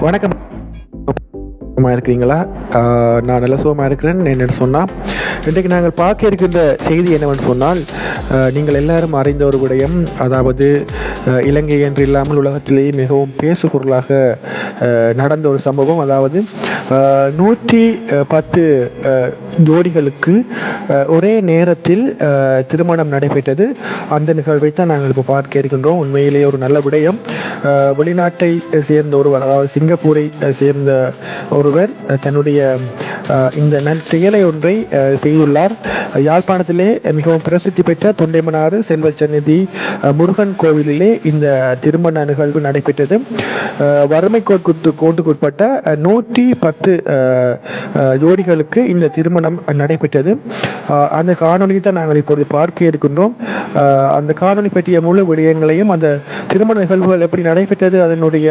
வணக்கம். இருக்கிறீங்களா? நான் நல்ல சுகமாக இருக்கிறேன். என்னென்னு சொன்னால் இன்றைக்கு நாங்கள் பார்க்க இருக்கின்ற செய்தி என்னவென்று சொன்னால் நீங்கள் எல்லாரும் அறிந்த ஒரு விடயம் அதாவது இலங்கை என்று இல்லாமல் உலகத்திலேயே மிகவும் பேசு பொருளாக நடந்த ஒரு சம்பவம். அதாவது நூற்றி பத்து ஜோடிகளுக்கு ஒரே நேரத்தில் திருமணம் நடைபெற்றது. அந்த நிகழ்வை தான் நாங்கள் இப்போ பார்க்க இருக்கின்றோம். உண்மையிலேயே ஒரு நல்ல விடயம். வெளிநாட்டை சேர்ந்த ஒருவர் அதாவது சிங்கப்பூரை சேர்ந்த ஒருவர் தன்னுடைய இந்த நல் செயலை ஒன்றை செய்துள்ளார் யாழ்ப்பாணத்திலே மிகவும் பிரசித்தி பெற்ற தொண்டைமனாறு செல்வச்சநிதி முருகன் கோவிலிலே இந்த திருமண நிகழ்வு நடைபெற்றது. வறுமை கோட்டு கோட்டுக்குட்பட்ட நூற்றி பத்து ஜோடிகளுக்கு இந்த திருமணம் நடைபெற்றது. அந்த காணொலி தான் நாங்கள் இப்பொழுது பார்க்க இருக்கின்றோம். அந்த காணொலி பற்றிய முழு விடயங்களையும் அந்த திருமண நிகழ்வுகள் எப்படி நடைபெற்றது அதனுடைய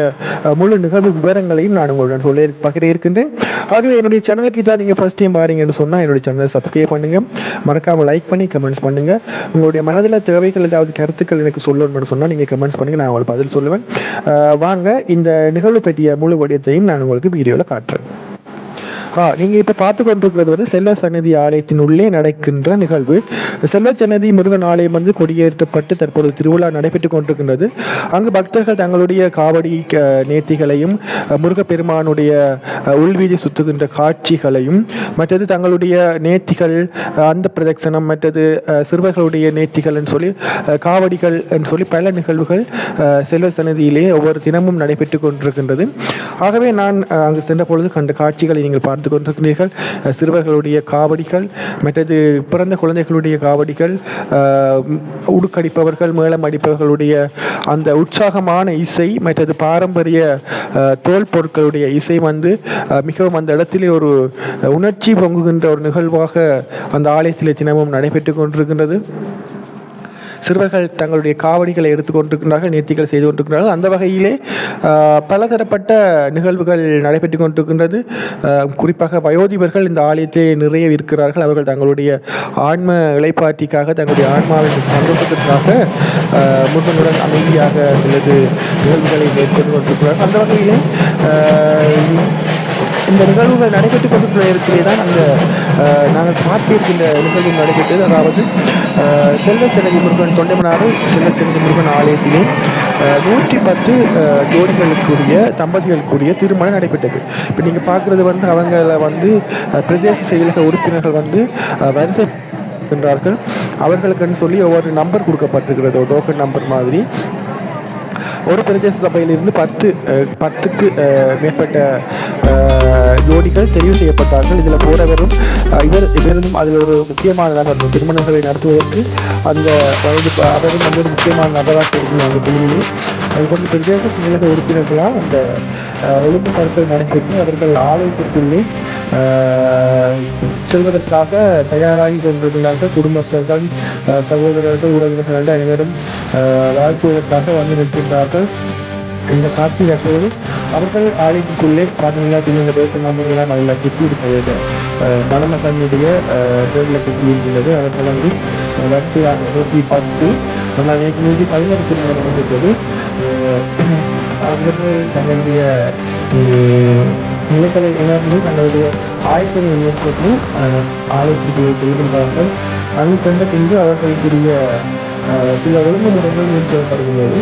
முழு நிகழ்வு விவரங்களையும் நான் உங்களுடன் சொல்ல பகிர இருக்கின்றேன் ஆகவே என்னுடைய சேனலுக்கு தான் நீங்கள் ஃபர்ஸ்ட் டைம் பாருங்கன்னு சொன்னால் என்னுடைய சேனலை சப்ஸ்கிரைப் பண்ணுங்க. மறக்காமல் லைக் பண்ணி கமெண்ட்ஸ் பண்ணுங்க. உங்களுடைய மனதில் தேவைகள் ஏதாவது கருத்துக்கள் எனக்கு சொல்லணும்னு சொன்னால் நீங்கள் கமெண்ட்ஸ் பண்ணுங்கள் நான் உங்களுக்கு பதில் சொல்லுவேன். வாங்க இந்த நிகழ்வு பற்றிய முழு வடிவத்தையும் நான் உங்களுக்கு வீடியோவில் காட்டுறேன். நீங்கள் இப்போ பார்த்து கொண்டிருக்கிறது வந்து செல்வ சன்னதி ஆலயத்தின் உள்ளே நடக்கின்ற நிகழ்வு. செல்வ சன்னதி முருகன் ஆலயம் வந்து கொடியேற்றப்பட்டு தற்போது திருவிழா நடைபெற்றுக் கொண்டிருக்கின்றது. அங்கு பக்தர்கள் தங்களுடைய காவடி க- நேர்த்திகளையும் முருகப்பெருமானுடைய உள்வீதி சுத்துகின்ற காட்சிகளையும் மற்றது தங்களுடைய நேர்த்திகள் அந்த பிரதட்சணம் மற்றது சிறுவர்களுடைய நேர்த்திகள்னு சொல்லி காவடிகள் என்று சொல்லி பல நிகழ்வுகள் செல்வ சன்னதியிலே ஒவ்வொரு தினமும் நடைபெற்றுக் கொண்டிருக்கின்றது. ஆகவே நான் அங்கு சென்ற பொழுது கண்ட காட்சிகளை நீங்கள் பார்த்து கொண்டிருக்கிறீர்கள். சிறுவர்களுடைய காவடிகள் மற்றது பிறந்த குழந்தைகளுடைய காவடிகள் உடுக்கடிப்பவர்கள் மேளம் அடிப்பவர்களுடைய அந்த உற்சாகமான இசை மற்றது பாரம்பரிய தோல் பொருட்களுடைய இசை வந்து மிகவும் அந்த இடத்திலே ஒரு உணர்ச்சி பொங்குகின்ற ஒரு நிகழ்வாக அந்த ஆலயத்திலே தினமும் நடைபெற்று கொண்டிருக்கின்றது. சிறுவர்கள் தங்களுடைய காவடிகளை எடுத்துக்கொண்டிருக்கிறார்கள் நேர்த்திகள் செய்து கொண்டிருக்கிறார்கள் அந்த வகையிலே பலதரப்பட்ட நிகழ்வுகள் நடைபெற்று கொண்டிருக்கின்றது. குறிப்பாக வயோதிபர்கள் இந்த ஆலயத்தை நிறைய இருக்கிறார்கள். அவர்கள் தங்களுடைய ஆன்ம இளைப்பாற்றிக்காக தங்களுடைய ஆன்மாவின் சந்தோஷத்திற்காக ஆஹ், அமைதியாக சிலது நிகழ்வுகளை மேற்கொண்டு கொண்டிருக்கிறார்கள். அந்த வகையிலே இந்த நிகழ்வுகள் நடைபெற்று கொண்டிருக்கிற இடத்திலே தான் அந்த நாங்கள் பார்த்திருக்கின்ற நிகழ்வு நடைபெற்றது. அதாவது அஹ், செல்வச்செனதி முருகன் தொண்டைமனாறு செல்வச்செனதி முருகன் ஆலயத்திலே நூற்றி பத்து ஜோடிகளுக்குரிய தம்பதிகளுக்குரிய திருமணம் நடைபெற்றது. இப்போ நீங்கள் பார்க்குறது வந்து அவங்கள வந்து பிரதேச செயலக உறுப்பினர்கள் வந்து வரிசை இருக்கின்றார்கள் அவர்களுக்குன்னு சொல்லி ஒவ்வொரு நம்பர் கொடுக்கப்பட்டிருக்கிறது. டோக்கன் நம்பர் மாதிரி. ஒரு பிரதேச சபையிலிருந்து பத்து பத்துக்கு மேற்பட்ட ஜோடிகள் தெரிவு செய்யப்பட்டார்கள். இதில் போறவரும் இவர் இவரும் அதில் ஒரு முக்கியமான நபர் திருமணங்களை நடத்துவதற்கு அந்த வயது அவரும் வந்து ஒரு முக்கியமான நபராக இருக்கிறாங்க குழுவில். அது கொண்டு பிரதேச உறுப்பினர்களாக அந்த ஒழுங்கு படுத்தல் நடைபெற்று அவர்கள் ஆலயத்திற்குள்ளே செல்வதற்காக தயாராகி கொண்டிருக்கிறார்கள். குடும்பஸ்தர்கள் சகோதரர்கள் உறவினர்கள் அனைவரும் வாழ்த்துவதற்காக வந்து நிற்கின்றார்கள். இந்த காட்சி அப்போது அவர்கள் ஆலயத்துக்குள்ளே பார்த்தீங்கன்னா இந்த பேச நம்பர்களாம் அதில் கெட்டி இருக்கிறது. மணமகனுடைய பேரில் கெட்டி இருக்கிறது அவர்கள் வந்து வரிசையாக நோக்கி பார்த்து ஆனால் நேற்று பதினொரு திருமணம் அவர்கள் தங்களுடைய நிலக்கலை நிலைகளை தங்களுடைய ஆயத்தினை ஏற்பட்டு ஆலயத்திற்கு செல்கின்றார்கள் அங்கு சென்ற பின்பு அவர்களுக்குரிய சில ஒழுங்குமுறைகள் மேற்கொள்ளப்படுகிறது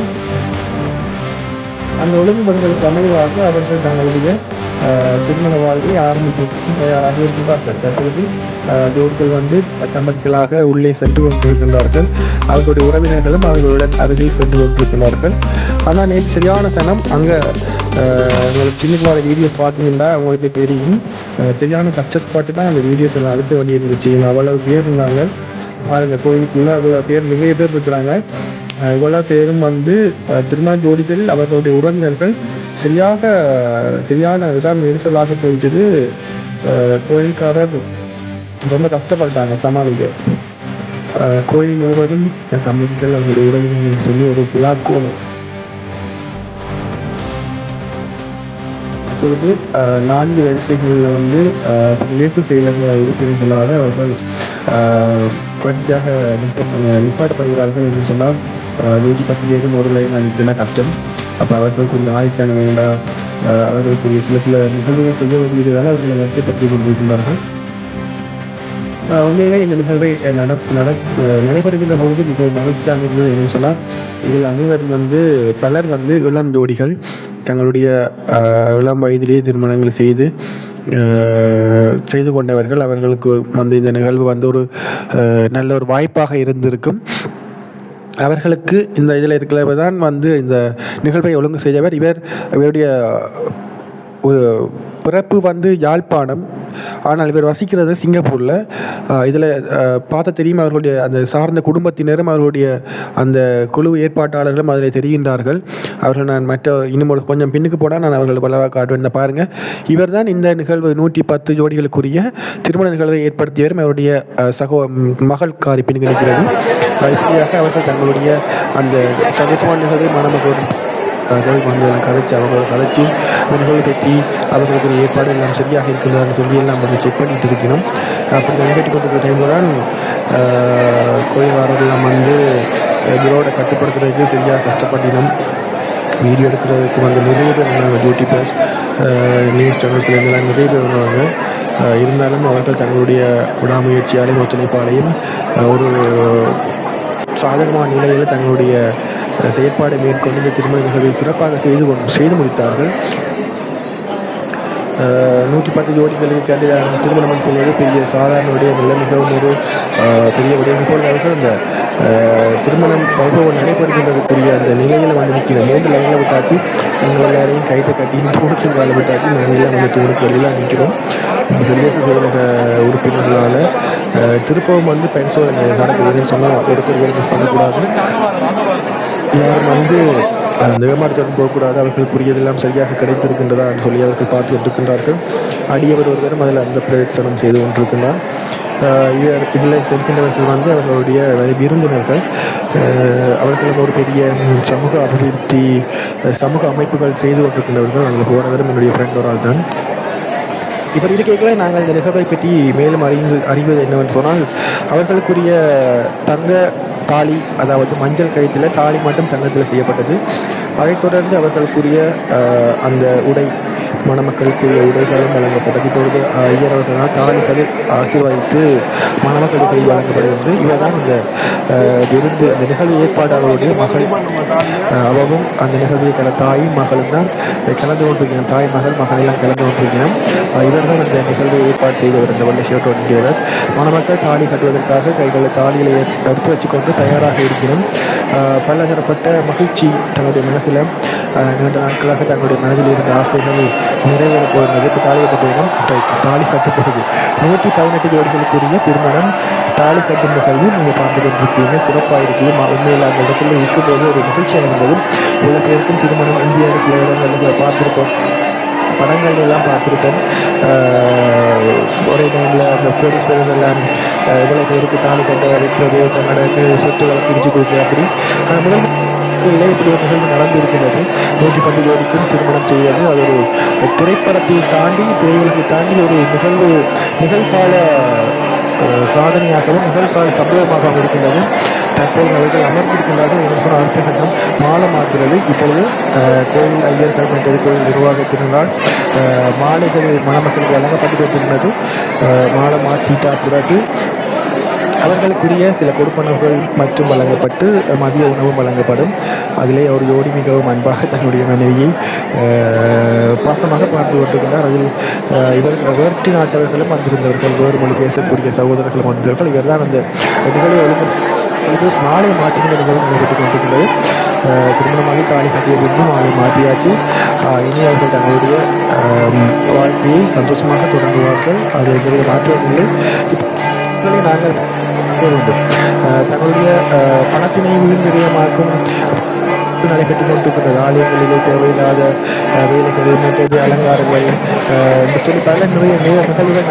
அந்த ஒழுங்குமுறைகளுக்கு அமைவாக அவர்கள் தங்களுடைய திருமண வாழ்வை ஆரம்பித்து தயாராக இருக்கிறார்கள் ஜோடிகள் வந்து தம்பதிகளாக உள்ளே சென்று கொண்டிருக்கின்றார்கள். அவர்களுடைய உறவினர்களும் அவர்களுடன் அருகில் சென்று கொண்டிருக்கிறார்கள் ஆனால் நேற்று சரியான சனம் அங்கே உங்களுக்கு சின்ன வீடியோ பார்த்தீங்கன்னா உங்களுக்கு தெரியும். சரியான கஷ்டப்பாட்டு தான் அந்த வீடியோஸில் அழுத்த வேண்டி இருந்துச்சு. அவ்வளவு பேர் இருந்தாங்க. பாருங்க கோயிலுக்குள்ள அவ்வளோ பேர் நிறைய பேர் இருக்கிறாங்க. இவ்வளோ பேரும் வந்து திருமண ஜோடிகள் அவர்களுடைய உறவினர்கள் சரியாக சரியான விசாரணை நெரிசலாக போயிட்டது கோயில்காரர் ரொம்ப கஷ்டப்பட்டாங்க சமாளிக்க. கோயில் முழுவதும் சமூகத்தில் அவங்களுடைய உறவினர்கள் சொல்லி ஒரு விழா கோலம் இப்பொழுது நான்கு வரிசைகளில் வந்து இணைப்பு இயேசு செயலர்கள் உறுப்பினர்களாக அவர்கள் அஹ், தொடர்ச்சியாக நிற்க- நிப்பாட்டப்படுகிறார்கள் என்று சொன்னால் நூற்றி பத்து பேரும் ஒரு லைன் அனுப்பின கஷ்டம் அப்போ அவர்களுக்குரிய ஆய்ச்சானங்களா அவர்களுக்குரிய சில சில நிகழ்வுகள் செய்ய வேண்டியதால் அவர்களை வருத்தப்படுத்திக் கொண்டிருக்கிறார்கள் ஆஹ் உண்மையிலே இந்த நிகழ்வை நட நட நடைபெறுகின்ற பொழுது மிகவும் மகிழ்ச்சியாக இருந்தது என்று சொன்னால் இதில் அனைவரும் வந்து பலர் வந்து இளம் ஜோடிகள் தங்களுடைய இளம் வயதிலேயே திருமணங்கள் செய்து செய்து கொண்டவர்கள் அவர்களுக்கு வந்து இந்த நிகழ்வு வந்து ஒரு நல்ல ஒரு வாய்ப்பாக இருந்திருக்கும். அவர்களுக்கு இந்த இதில் இருக்கிறவர் தான் வந்து இந்த நிகழ்வை ஒழுங்கு செய்தவர். இவர் இவருடைய ஒரு பிறப்பு வந்து யாழ்ப்பாணம். ஆனால் இவர் வசிக்கிறது சிங்கப்பூரில். இதில் பார்த்த தெரியும் அவர்களுடைய அந்த சார்ந்த குடும்பத்தினரும் அவர்களுடைய அந்த குழு ஏற்பாட்டாளர்களும் அதில் தெரிகின்றார்கள். அவர்கள் நான் மற்ற இன்னும் ஒரு கொஞ்சம் பின்னுக்கு போனால் நான் அவர்கள் பலவாக காட்டுவேன். இந்த பாருங்கள் இவர் தான் இந்த நிகழ்வு நூற்றி பத்து ஜோடிகளுக்குரிய திருமண நிகழ்வை ஏற்படுத்தியவரும் அவருடைய சகோ மகள் காரி பின்னுக்கு நிற்கிறது அவர்கள் தங்களுடைய அந்த சந்தோஷமான நிகழ்வை மணமகளோடு அவர்கள் வந்து எல்லாம் கதைச்சு அவங்கள கதைச்சு பற்றி அவர்களுக்கு ஒரு ஏற்பாடு எல்லாம் சரியாக இருக்கிறதான்னு சொல்லி எல்லாம் வந்து செக் பண்ணிட்டு இருக்கணும். அப்படி நடைபெற்று கொண்டிருக்கிற டைமில் தான் கோயில்வாரெல்லாம் வந்து இதோட கட்டுப்படுத்துறதுக்கு சரியாக கஷ்டப்பட்டினோம் வீடியோ எடுக்கிறதுக்கு வந்து நிறைய பேர் வந்தாங்க யூடியூபர்ஸ் நியூஸ் சேனல்ஸ்லேருந்துலாம் நிறைய பேர் வந்தாங்க. இருந்தாலும் அவர்கள் தங்களுடைய விடாமுயற்சியாலையும் ஒத்துழைப்பாலையும் ஒரு சாதகமான நிலையில் தங்களுடைய செயற்பாடை மேற்கொண்டு இந்த திருமண நிகழ்வை சிறப்பாக செய்து கொண்டு செய்து முடித்தார்கள். நூற்றி பத்து ஜோடிகளுக்கு கல்யாணம் திருமணம் செய்வது பெரிய சாதாரண விடயம் இல்லை மிகவும் ஒரு பெரிய விடயம். அந்த திருமணம் வைபவம் நடைபெறுகின்றதுக்குரிய அந்த நிலையில் வந்து நிற்கிற மூன்று லைனில் விட்டாச்சு. எங்கள் எல்லாரையும் கைத்தை கட்டி தூரத்து வேலை விட்டாச்சு. நாங்கள் வந்து தூரத்து வழியில் நிற்கிறோம். குடியரசு செயலக உறுப்பினர்களால் திருப்பவும் வந்து பென்சோ நடக்குதுன்னு சொன்னால் ஒருத்தர் பண்ணக்கூடாது யாரும் வந்து அந்த போகக்கூடாது போகக்கூடாது அவர்களுக்குரியதெல்லாம் சரியாக கிடைத்திருக்கின்றதா என்று சொல்லி அவர்கள் பார்த்து கொண்டிருக்கின்றார்கள். அடியவர் ஒருவரும் அதில் அந்த பிரயத்தனம் செய்து கொண்டிருக்கின்றார். இதில் செல்கின்றவர்கள் வந்து அவர்களுடைய விருந்தினர்கள் அவர்களுக்கு அவர்களும் ஒரு பெரிய சமூக அபிவிருத்தி சமூக அமைப்புகள் செய்து கொண்டிருக்கின்றவர்கள். அதில் போனவரும் என்னுடைய ஃப்ரெண்ட் ஒரு ஆள் தான் இப்போ இருக்கைகளை நாங்கள் இந்த நிகழ்வை பற்றி மேலும் அறிந்து அறிவது என்னவென்று சொன்னால் அவர்களுக்குரிய தங்க தாலி அதாவது மஞ்சள் கழுத்தில் தாலி மட்டும் தங்கத்தில் செய்யப்பட்டது. அதைத் தொடர்ந்து அவர்களுக்குரிய அந்த உடை மணமக்களுக்குரிய உடைகளும் வழங்கப்பட்டது. இப்பொழுது ஐயர் அவர்களால் தாலிகளை ஆசீர்வதித்து மணமக்களுக்கு கை வழங்கப்படுகிறது இவர் தான் இந்த விருந்து அந்த நிகழ்வு ஏற்பாட்டாளருடைய மகள். அவவும் அந்த நிகழ்வு கல தாயும் மகளும் தான். கலந்து கொண்டிருக்கிறோம் தாய் மகள் மகள் கலந்து கொண்டிருக்கிறோம். இவர் தான் அந்த நிகழ்வை ஏற்பாடு செய்தவர் இந்த வல்லசியோட்டு ஷர்ட் ஒன்றியவர் மணமக்கள் தாலி கட்டுவதற்காக கைகளை தாலிகளை எடுத்து வச்சுக்கொண்டு தயாராக இருக்கிறோம். பலதரப்பட்ட மகிழ்ச்சி தன்னுடைய மனசில் நீண்ட நாட்களாக தங்களுடைய மனதில் இருந்த ஆசைகள் நிறைவேற போகிறது இப்போ தாலி தாலி கட்டப்படுது நூற்றி பதினெட்டு ஜோடிகளுக்குரிய திருமணம் தாலி கட்டும் நிகழ்வு நீங்கள் பார்த்து கொண்டிருக்கீங்க சிறப்பாக இருக்குது உண்மையில் அந்த இடத்துல இருக்கும்போது ஒரு மகிழ்ச்சியாக இருந்தது சில பேருக்கும் திருமணம் இந்திய சில இடங்களில் பார்த்துருக்கோம் படங்கள் எல்லாம் பார்த்துருக்கோம் ஒரே டைமில் அந்த போலீஸ்வரர்கள் எல்லாம் இவ்வளோ பேருக்கு தாலி கட்ட வைக்கிறது தன்னோட சொத்துக்களை பிரித்து கொடுக்குற அப்படி. ஆஹ் முதல் இல்லை இப்படி ஒரு நிகழ்வு நடந்திருக்கிறது. நூற்றி பத்து திருமணம் செய்வது அது ஒரு திரைப்படத்தை தாண்டி திரையுலகை தாண்டி ஒரு நிகழ்வு நிகழ்கால சாதனையாகவும் நிகழ்கால சம்பவமாகவும் இருக்கின்றது. தற்போது அவர்கள் அமர்ந்திருக்கின்றார்கள் என்று அர்த்தகட்டம் அடுத்த கட்டம் மாலை மாற்றுறது இப்பொழுது கோவில் ஐயர் ஐயர்கள் மற்றது நிர்வாகத்தினால் மாலைகள் மணமக்களுக்கு வழங்கப்பட்டு கொண்டிருந்தது. மாலை மாற்றிட்டா பிறகு அவர்களுக்குரிய சில கொடுப்பனவுகள் மற்றும் வழங்கப்பட்டு மதிய உணவும் வழங்கப்படும். அதிலே ஒரு ஜோடி மிகவும் அன்பாக தன்னுடைய மனைவியை பாசமாக பார்த்து கொண்டிருக்கிறார். அதில் இவர்கள் இவர் வேற்று நாட்டவர்களும் வந்திருந்தவர்கள் வேறு மொழி பேசக்கூடிய சகோதரர்களும் வந்திருந்தார்கள் இவர் தான் அந்த நிகழ்வு ஒழுங்கு இது மாலை மாற்றுகிற நிகழ்வு நடைபெற்றுக் கொண்டிருக்கிறது ஆஹ், திருமணமாகி தாலி மாலை மாற்றியாச்சு. இனி அவர்கள் தங்களுடைய வாழ்க்கையை சந்தோஷமாக தொடங்குவார்கள். அது எங்களுடைய மாற்றமில்லை. நாங்கள் வேண்டும் தங்களுடைய பணத்தினை விழுந்துரியமாக்கும் நடைபெற்றுக் கொண்டிருக்கின்றது ஆலயங்களிலே தேவையில்லாத ஆஹ், வேலைகள் மற்றது அலங்காரங்கள் சொல்லி பல நிறைய நிறைய நிகழ்வுகள்